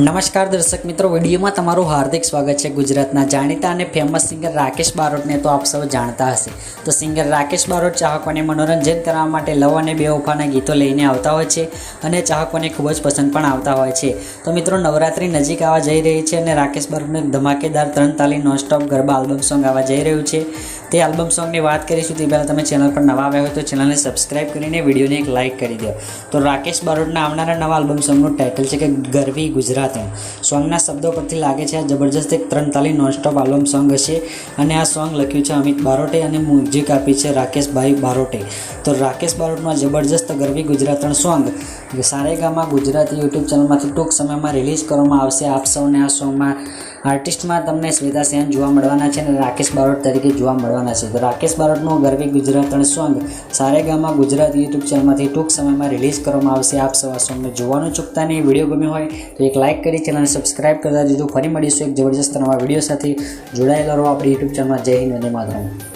નમસ્કાર દર્શક મિત્રો, વિડીયોમાં તમારું હાર્દિક સ્વાગત છે ગુજરાતના જાણીતા અને ફેમસ સિંગર રાકેશ બારોટને તો આપ સૌ જાણતા હશે. તો સિંગર રાકેશ બારોટ ચાહકોને મનોરંજન કરવા માટે લવ અને બેવફાના ગીતો લઈને આવતા હોય છે અને ચાહકોને ખૂબ જ પસંદ પણ આવતા હોય છે. તો મિત્રો, નવરાત્રી નજીક આવવા જઈ રહી છે અને રાકેશ બારોટનું ધમાકેદાર ત્રણ તાલી નોનસ્ટોપ ગરબા આલ્બમ સોંગ આવવા જઈ રહ્યું છે. તે આલ્બમ સોંગની વાત કરીશું તે પહેલાં તમે ચેનલ પર નવા આવ્યા હોય તો ચેનલને સબસ્ક્રાઈબ કરીને વિડીયોને એક લાઇક કરી દો. તો રાકેશ બારોટના આવનારા નવા આલ્બમ સોંગનું ટાઇટલ છે કે ગરવી ગુજરાત. સોંગના શબ્દો પરથી લાગે છે આ જબરજસ્ત એક ત્રણ તાલી નોનસ્ટોપ આલ્બમ સોંગ હશે અને આ સોંગ લખ્યું છે અમિત બારોટે અને મ્યુઝિક આપી છે રાકેશભાઈ બારોટે. તો રાકેશ બારોટનું આ જબરજસ્ત ગરવી ગુજરાતણ સોંગ સારેગામાં ગુજરાતી યુટ્યુબ ચેનલમાંથી ટૂંક સમયમાં રિલીઝ કરવામાં આવશે. આપ સૌને આ સોંગમાં આર્ટિસ્ટમાં તમને સ્મિતા સેન જોવા મળવાના છે અને રાકેશ બારોટ તરીકે જોવા મળવાના છે. તો રાકેશ બારોટનું ગરવી ગુજરાતણ સોંગ સારેગામાં ગુજરાત યુટ્યુબ ચેનલમાંથી ટૂંક સમયમાં રિલીઝ કરવામાં આવશે. આપ સવા સોંગને જોવાનું ચૂકતા નહીં. વીડિયો ગમ્યો હોય તો એક લાઇક કરી ચેનલને સબસ્ક્રાઇબ કરતા દીધું ફરી મળીશું એક જબરજસ્ત નવા વીડિયો સાથે. જોડાયેલા રહો આપણી યુટ્યુબ ચેનલમાં. જય હિન્દ, વંદે માતરમ.